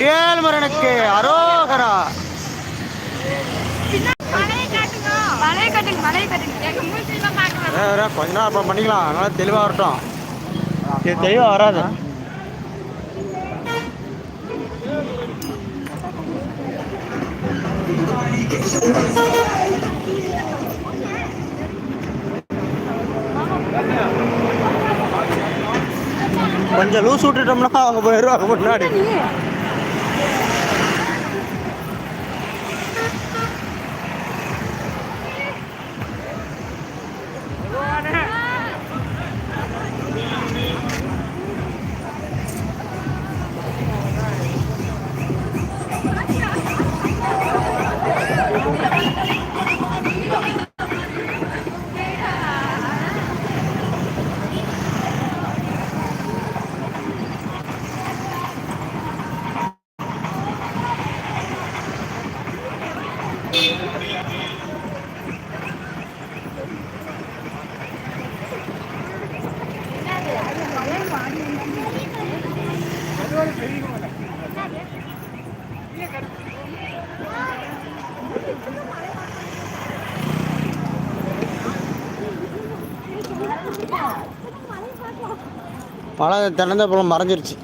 ஏழ்மரனுக்கு அரோகரா. கொஞ்ச நேரம் அப்புறம் பண்ணிக்கலாம். அதனால தெளிவாக வரட்டும். இது தெளிவாக வராது. கொஞ்சம் லூஸ் விட்டுட்டோம்னா அவங்க போயிடுவாங்க முன்னாடி. மழை திறந்த அப்புறம் மறைஞ்சிருச்சு.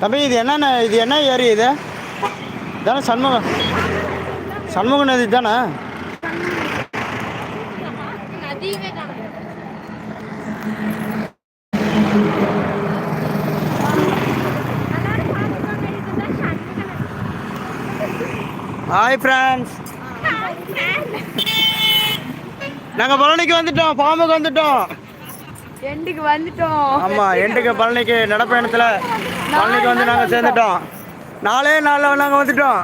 தம்பி இது என்னென்ன இது என்ன ஏரி இது? தானே சண்முகம் சண்முக நதி தானே? ஹாய் ஃப்ரெண்ட்ஸ் நாங்கள் பழனிக்கு வந்துட்டோம் பாம்புக்கு வந்துட்டோம். எண்டுக்கு வந்துட்டோம். ஆமாம் எண்டுக்கு பழனிக்கு நடப்பயணத்தில் பழனிக்கு வந்து நாங்கள் சேர்ந்துட்டோம். நாலே நாளில் நாங்கள் வந்துட்டோம்.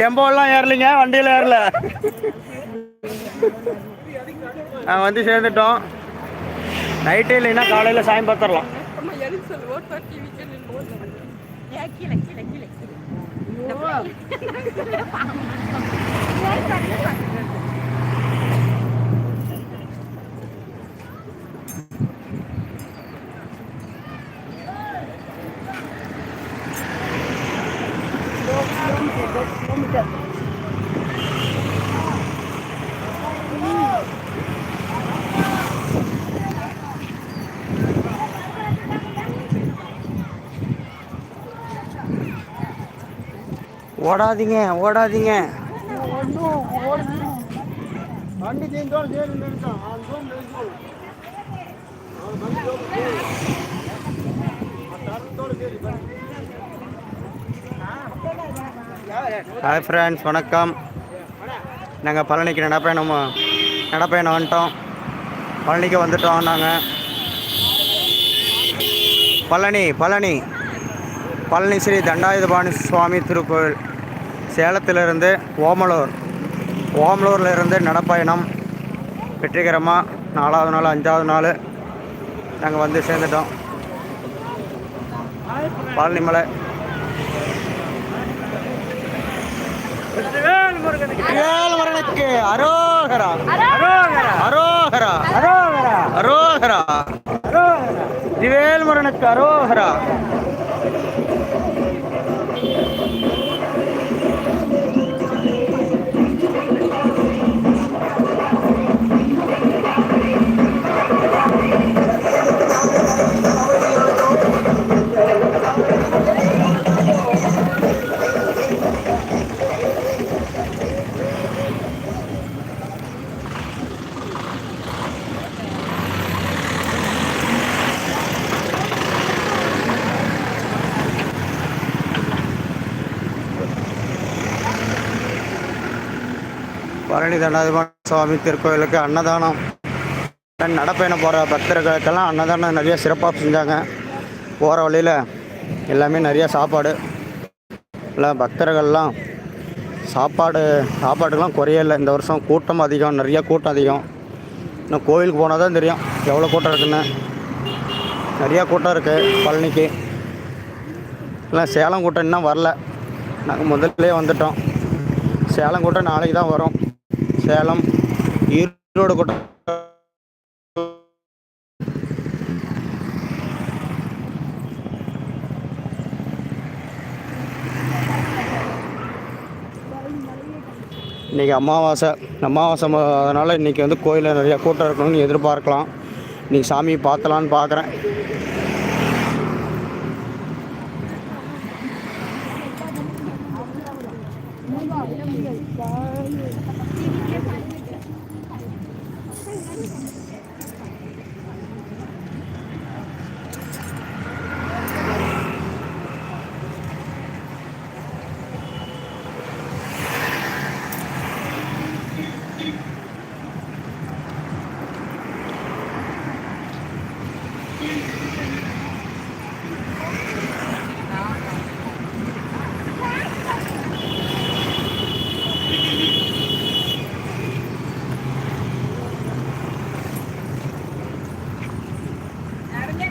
டெம்போலாம் ஏறலைங்க வண்டியில் ஏறல. நாங்கள் வந்து சேர்ந்துட்டோம். நைட்டு இல்லைன்னா காலையில் சாயம் பார்த்துடலாம் ஓடாதீங்க ஓடாதீங்க. ஹாய் ஃப்ரெண்ட்ஸ் வணக்கம். நாங்கள் பழனிக்கு நடப்பயணம் நடப்பயணம் வந்துட்டோம். பழனிக்கு வந்துட்டோம் நாங்கள் பழனி பழனி. பழனி ஸ்ரீ தண்டாயுதபாணி சுவாமி திருக்கோவில். சேலத்திலிருந்து ஓமலூர். ஓமலூரில் இருந்து நடப்பயணம். வெற்றிகரமாக நாலாவது நாள் அஞ்சாவது நாள் நாங்கள் வந்து சேர்ந்துட்டோம். பழனி மலை வேல்முருகனுக்கு அரோகரா. அரோகரா. அரோகரா. அரோகரா. திவேல்முருகனுக்கு அரோகரா. பழனி தண்டாதிபன் சுவாமி திருக்கோயிலுக்கு அன்னதானம். நடப்பயணம் போகிற பக்தர்களுக்கெல்லாம் அன்னதானம் நிறைய சிறப்பாக செஞ்சாங்க. போகிற வழியில் எல்லாமே நிறைய சாப்பாடு. எல்லாம் பக்தர்கள்லாம் சாப்பாடு சாப்பாட்டுக்கெல்லாம் குறையே இல்லை. இந்த வருஷம் கூட்டம் அதிகம் நிறைய கூட்டம் அதிகம். இன்னும் கோயிலுக்கு போனால் தான் தெரியும் எவ்வளோ கூட்டம் இருக்குன்னு. நிறையா கூட்டம் இருக்குது பழனிக்கு. இல்லை சேலம் கூட்டம் இன்னும் வரல. நாங்கள் முதல்ல வந்துட்டோம். சேலம் கூட்டம் நாளைக்கு தான் வரும். சேலம் ஈரோடு இன்னைக்கு இன்றைக்கி அமாவாசை அமாவாசை அதனால் இன்றைக்கி வந்து கோயிலில் நிறையா கூட்டம் இருக்கணும்னு எதிர்பார்க்கலாம். இன்றைக்கி சாமியை பார்த்தலான்னு பார்க்குறேன்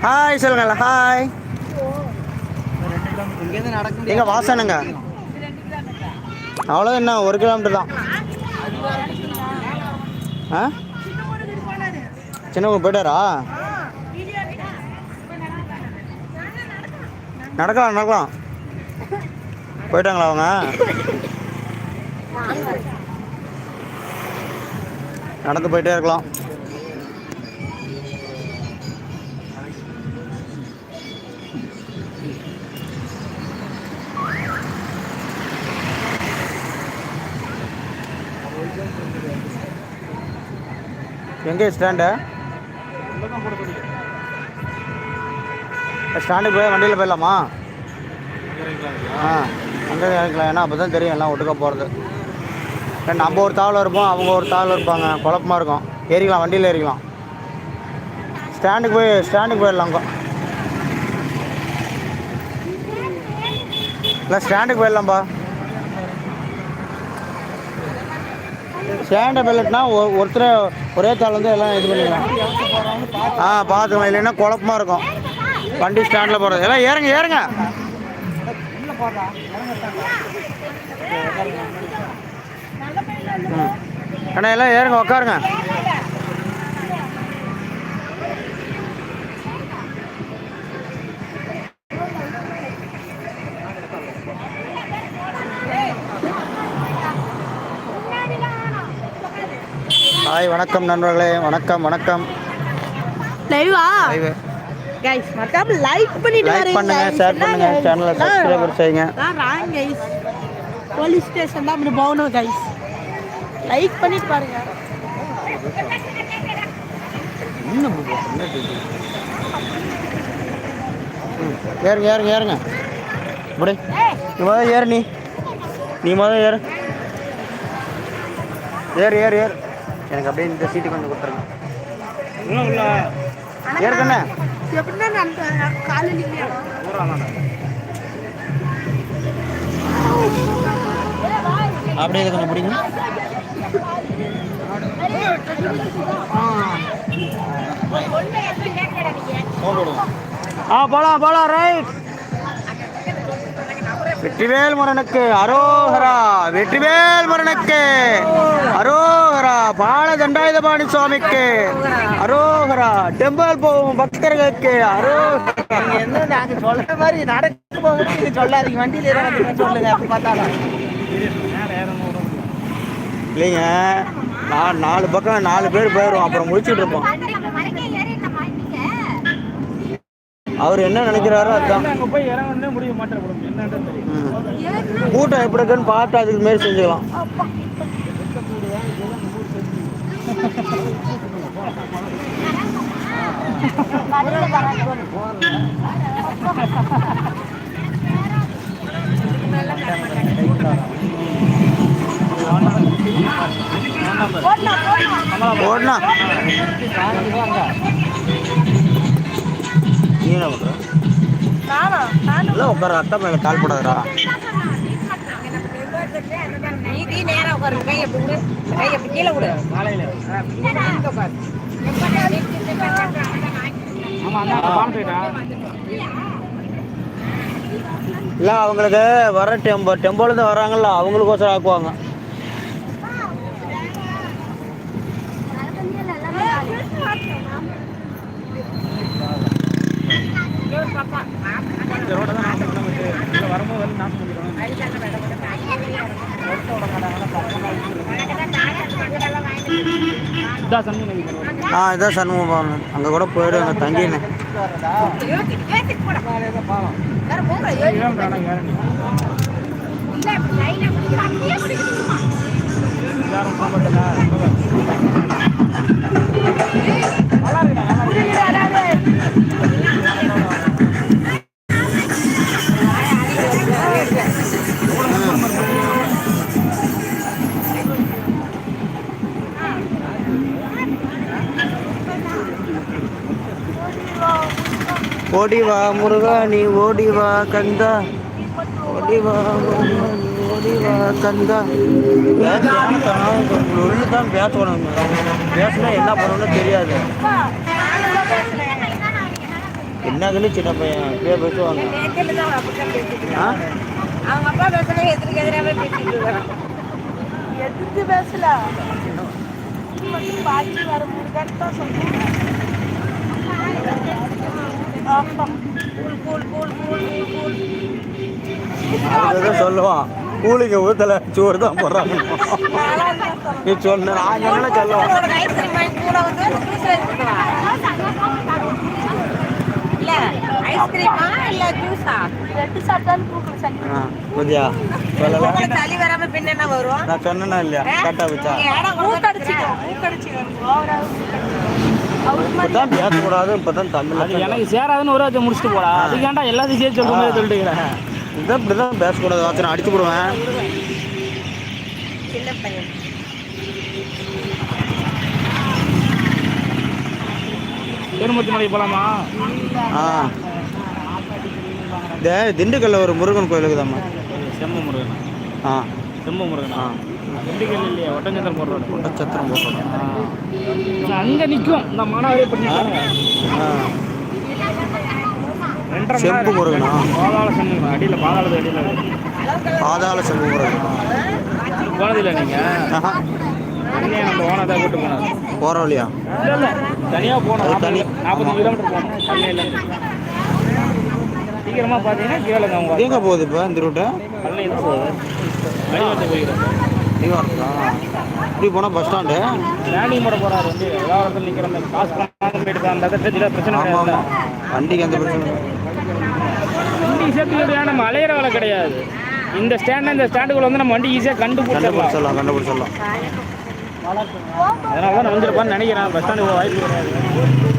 ஹாய் சொல்லுங்கள்ல. ஹாய் எங்க வாசனுங்க? அவ்வளோ என்ன ஒரு கிலோமீட்டர் தான். ஆ? சின்னவங்க போயிட்டாரா? நடக்கலாம் நடக்கலாம். போயிட்டாங்களா அவங்க? நடந்து போயிட்டே இருக்கலாம். எங்கே ஸ்டாண்டு? ஸ்டாண்டுக்கு போய் வண்டியில் போயிடலாமா? ஆ அங்கே இறங்கிக்கலாம். ஏன்னா அப்போ தான் தெரியும் எல்லாம் ஒட்டுக்க போகிறது நம்ம ஒரு தாவில் இருப்போம் அவங்க ஒரு தாவில் இருப்பாங்க. குழப்பமாக இருக்கும். ஏறிக்கலாம் வண்டியில் ஏறிக்கலாம். ஸ்டாண்டுக்கு போய் ஸ்டாண்டுக்கு போயிடலாம் இல்லை ஸ்டாண்டுக்கு போயிடலாம்ப்பா ஸ்டாண்டை பெல்லட்னா ஒருத்தர் ஒரே தாள் வந்து எல்லாம் இது பண்ணிக்கலாம். ஆ பார்த்துக்கலாம். இல்லைன்னா குழப்பமா இருக்கும். வண்டி ஸ்டாண்டில் போகிறது எல்லாம் ஏறுங்க ஏறுங்க. ம். அண்ணா எல்லாம் ஏறுங்க உட்காருங்க ஹாய் வணக்கம் நண்பர்களே. வணக்கம் வணக்கம். லைவா கைஸ் மறக்காம லைக் பண்ணிட்டு லைக் பண்ணுங்க ஷேர் பண்ணுங்க. சேனலை சப்ஸ்கிரைபர் செய்யுங்க. ராங் கைஸ் போலீஸ் ஸ்டேஷன் தான் அப்படி போகணும் கைஸ் லைக் பண்ணிட்டு பாருங்க. ஏறுங்க ஏறுங்க ஏறுங்க. இப்படி நீ முதல் ஏறு நீ. நீ முதல் ஏறு. ஏறு ஏறு ஏறு. எனக்கு அப்படியே இந்த சீட்டு கொஞ்சம் கொடுத்துருங்க. ஏற்கனே எப்படின்னா நான் அப்படியே இது கொஞ்சம் பிடிங்க. ஆ. போலாம் போலாம் ரைட் வெற்றிவேல் முருகனுக்கு அரோகரா வெற்றிவேல் முருகனுக்கு அரோகரா பால தண்டாயுதபாணி சுவாமிக்கு அரோகரா டெம்பிள் போகும் பக்தர்களுக்கு அரோகரா. நாங்க சொல்ற மாதிரி நடக்க போகுது. சொல்லாதீங்க. வண்டியில சொல்லுங்க. அப்படி பார்த்தாலும் இல்லைங்க. நான் நாலு பக்கம் நாலு பேர் போயிடுவோம். அப்புறம் முடிச்சுட்டு இருப்போம். அவர் என்ன நினைக்கிறாரோ அதுதான். கூட்டம் எப்படி இருக்குன்னு பார்த்து அதுக்கு மாரி செஞ்சுக்கலாம். ஓடனா நீ என்ன இல்லை உட்கார அக்கா மேலே கால் நேரா உட்காரு கை எப்படி விடு கை எப்படி கீழே விடு உட்காரு. இல்லை அவங்களுக்கு வர டெம்போ டெம்போலேருந்து வராங்கல்ல அவங்களுக்கோசரம் ஆக்குவாங்க ஆ இதான் சண்முகம் பவன் அங்கே கூட போயிடு அங்கே தங்கினேன் வேற போங்க, ஏறி. இல்ல, இப்படி line ஆ பிடிக்கணும். வா முருகா நீ ஓடி வா கந்தா. ஓடி வா முருகா நீ ஓடி வா கந்தா. ஒன்று தான் பேசணும். பேசினா என்ன பண்ணணும்னு தெரியாது. என்னங்கன்னு சின்ன பையன் அப்படியே பேசுவாங்க. அவங்க அப்பா எதிர்க்கு பேசிட்டு எதிர்த்து பேசல? பாட்டி வர தான் சொல்றேன் அதுதான் சொல்லுவான். கூலிங்க ஊத்தல சோறு தான் போடுறாங்க. நீ சொன்ன நான் என்ன சொல்லுவான்? நான் சொன்னா இல்லையா? கரெக்டா வச்சா? இப்பதான் பேசக்கூடாது இப்பதான் தமிழ் எனக்கு சேராதுன்னு ஒரு வார்த்தை முடிச்சுட்டு போடா. அதுக்காண்டா எல்லாத்தையும் சேர்த்து மாதிரி சொல்லிட்டு இருக்கிறேன் இதான் இப்படிதான் பேசக்கூடாது வாசனை அடிச்சு போடுவேன். சின்ன பையன் மலைக்கு போலாமா? ஆ. இந்த திண்டுக்கல்ல ஒரு முருகன் கோயில் இருக்குதாம்மா. செம்ம முருகன். ஆ. செம்ம முருகன்? ஆ. திண்டுக்கல் இல்லையா ஒட்டஞ்சத்திரம் போடுறோம் சத்திரம் போட்டோம் அங்க நிக்கும். இந்த மானாவரி பண்ணி ஆ. ரெண்டரை மணி செம்பு முருகனா பாதாள செம்மு அடியில பாதாளத்து அடியில. பாதாள செம்பு முருகன் போனதில்லை நீங்க. ஆஹா. அண்ணே நம்ம ஓனதை கூட்டு போனாரு. போகிற வழியா இல்ல இல்ல. தனியா போனோம். தனி. நாற்பது கிலோமீட்டர் போனோம். சென்னையில சீக்கிரமா பாத்தீங்கன்னா கேளுங்க அவங்க. எங்கே போகுது இப்போ இந்த ரூட்டு? பண்ணை தான் போகுது. வழிவத்தை தீவாரத்தா இப்படி போனால் பஸ் ஸ்டாண்டு லேண்டிங் போட போறாரு வந்து. எல்லா இடத்துல நிக்கிற அந்த காசு போயிட்டு அந்த இடத்துல பிரச்சனை ஆமாம் வண்டிக்கு எந்த பிரச்சனை. வண்டி சேர்த்து நம்ம அலையிற வேலை கிடையாது. இந்த ஸ்டாண்ட் இந்த ஸ்டாண்டுக்குள்ள வந்து நம்ம வண்டி ஈஸியாக கண்டுபிடிச்சிடலாம். கண்டுபிடிச்சிடலாம் அதனால தான் நான் வந்திருப்பான்னு நினைக்கிறேன். பஸ் ஸ்டாண்டு வாய்ப்பு கிடையாது.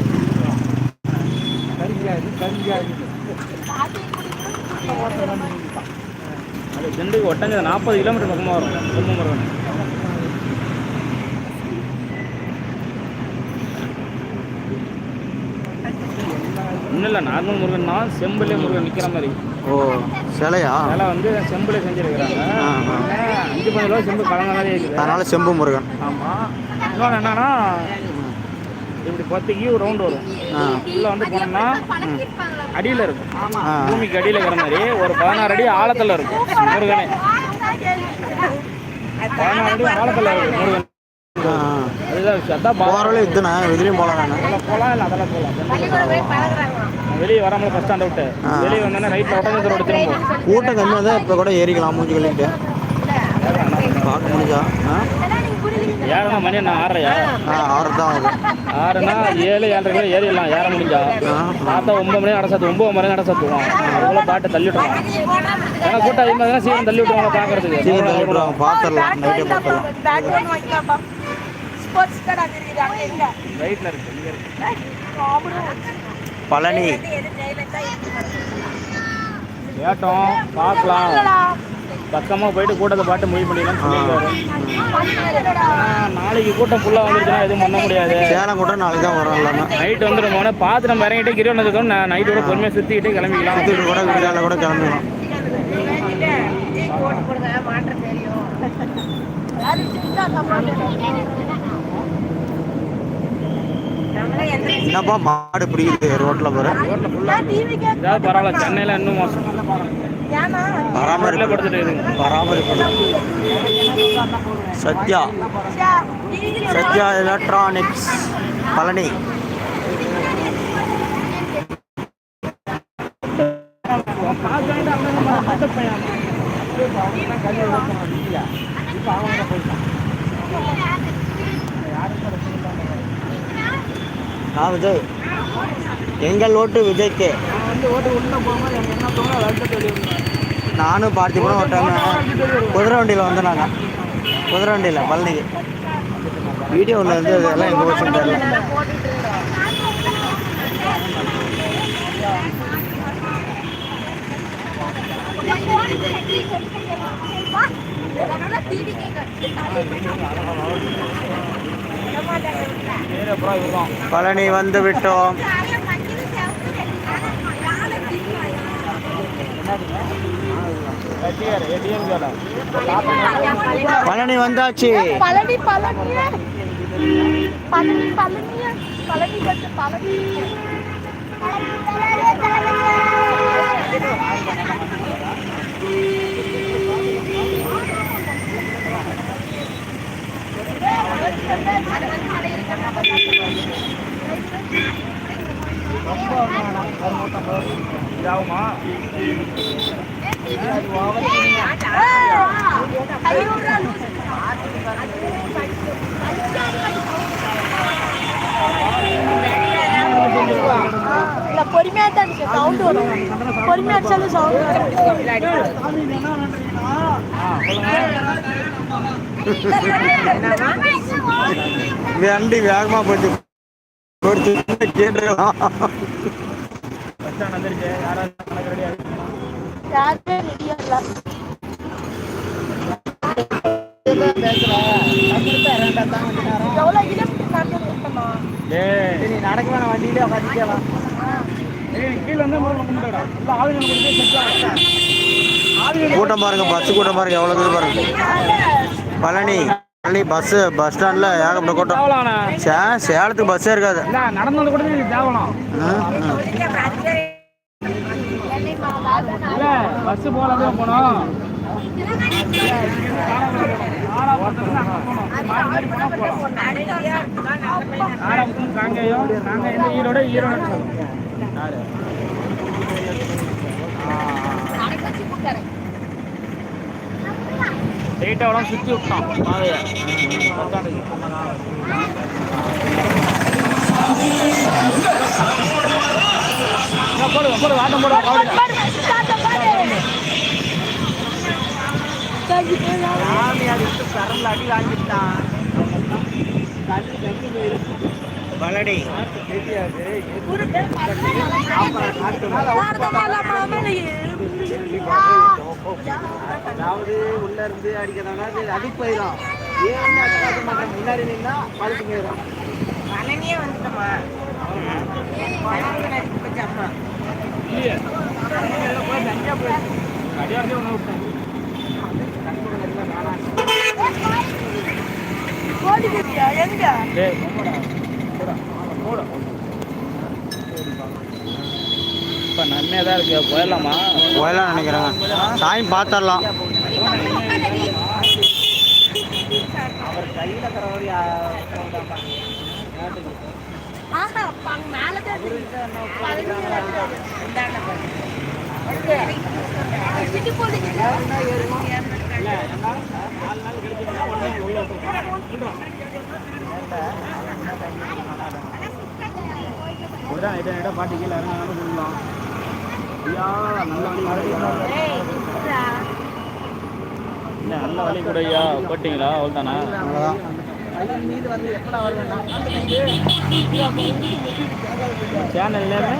திண்டுக்கு ஒட்டஞ்சது நாற்பது கிலோமீட்டர் பக்கமாக வரும். செம்ம முருகன் ஒன்றும் இல்லை நார்மல் முருகன் தான் செம்பிலே முருகன் நிற்கிற மாதிரி. ஓ சிலையா? அதெல்லாம் வந்து செம்பில் செஞ்சுருக்கிறாங்க. அஞ்சு பத்து ரூபா செம்பு கலந்த மாதிரி இருக்குது. அதனால செம்பு முருகன். ஆமாம் இன்னொன்று என்னன்னா இப்படி பத்துக்கு ஒரு ரவுண்டு வரும். உள்ள வந்து போனோம்னா அடியில் இருக்கும். பூமிக்கு அடியில் இருக்கிற மாதிரி ஒரு பதினாறு அடி ஆழத்தில் இருக்கும் முருகனே. பதினாறு அடி ஆழத்தில் இருக்கும் முருகன். கூட்டம் கம்மியாக தான் இப்போ கூட ஏறிக்கலாம் மூஞ்சி கழிக்கிட்டு பார்க்க முடிஞ்சா ஏறனா மணி நான் ஆறரையா? ஆ ஆறு தான் ஆகுது ஆறுனா ஏழு ஏழரை கிலோ ஏறிடலாம் ஏற முடிஞ்சா? பார்த்தா ஒன்பது மணி நட சாத்து ஒன்பது மணி நட சாத்துவோம். அவ்வளோ பாட்டு தள்ளி விட்டுருவாங்க ஏன்னா கூட்டம் அதிகமாக சீக்கிரம் தள்ளி விட்டுருவாங்க பார்க்கறதுக்கு சீக்கிரம் தள்ளி விடுவாங்க பார்த்துடலாம் நைட்டே பார்த்துடலாம் பழனி. கேட்டோம் பார்க்கலாம் பக்கமாக போயிட்டு கூட்டத்தை பாட்டு முடிவு பண்ணிடலாம்னு சொல்லியிருக்காரு. ஆனா, நாளைக்கு கூட்டம் ஃபுல்லாக வந்துருச்சுன்னா எதுவும் பண்ண முடியாது. சேலம் கூட நாளைக்கு தான் வரும் எல்லாமே. நைட் வந்துடும் போனே பார்த்து நம்ம இறங்கிட்டு கிரி வந்ததுக்கும் நான் நைட்டோட பொறுமையாக சுற்றிக்கிட்டு கிளம்பிக்கலாம். சுற்றிட்டு கூட விடியால கூட எந்த என்னப்பா மாடு பிடிக்குது ரோட்டில் போகிற ஏதாவது பரவாயில்ல. சென்னையில் இன்னும் மோசம். பராமரிப்பு. பராமரிப்பு. சத்யா. சத்யா எலக்ட்ரானிக்ஸ் பழனி. நான் விஜய். எங்கள் ஓட்டு விஜய்க்கு. நானும் பார்த்திபனும் ஒரு டைம் குதிரை வண்டியில் வந்தோம் நாங்கள் குதிரை வண்டியில் பழனிக்கு வீடியோவில் இருந்து இதெல்லாம் எங்கள் வருஷம் தெரியல. பழனி வந்து விட்டோம். பழனி வந்தாச்சு. பழனி பழனி பழனி பழனி. இல்ல பொறுமையா தான் இருக்கு. சவுண்ட் வரும். பொறுமையா அடிச்சாலும் சவுண்ட் வண்டி வேகமாக போச்சு ஒரு சின்ன யாராவது ரெடியாக யாருமே ரெடியா இல்ல எவ்வளவு நடக்க வேணாம் வண்டியிலே கீழே வந்து. கூட்டம் பாருங்க பஸ் கூட்டம் பாருங்க எவ்வளோ இது பாருங்க. பழனி பழனி பஸ்ஸு பஸ் ஸ்டாண்டில் ஏகப்பட்ட கூட்டம்? சேலத்துக்கு பஸ்ஸே இருக்காது. நடந்து கூட தேவலாம். இல்ல பஸ் போகலாம் போனோம். ஆரம்பத்தும் நாங்க காங்கேயம் ஈரோட ஈரோடு. யாரு லைட்டாக சுற்றி விட்டான் பாதையை போடுவோம் போடுங்க ஆட்டம் போடுவோம் சாமி அடிச்சு கரண்ட்ல அடி வாங்கிட்டான் பழனி அதாவது உள்ள இருந்து அடிக்கிறதானா அது அடி போயிடும் ஏன் முன்னாடி நின்னா பழுத்து போயிடும் பழனியே வந்துட்டோமா பழனி கொஞ்சம் அம்மா இல்லையே அடியாரே ஒன்று விட்டேன் ஓடி போயிட்டியா எங்க டேய் போடா போடா போடா இப்போ நன்மையாக தான் இருக்கு போயிடலாமா போயலாம் நினைக்கிறேங்க சாமி பார்த்துடலாம் அவர் கையில தரவர் ஒரு நைட்டாக நைட்டாக பாட்டி கீழே இறங்கினாலும் சொல்லலாம் ஐயா நல்ல நல்ல வழி கூட ஐயா போட்டிங்களா அவ்வளோதானா சேனல் எல்லாமே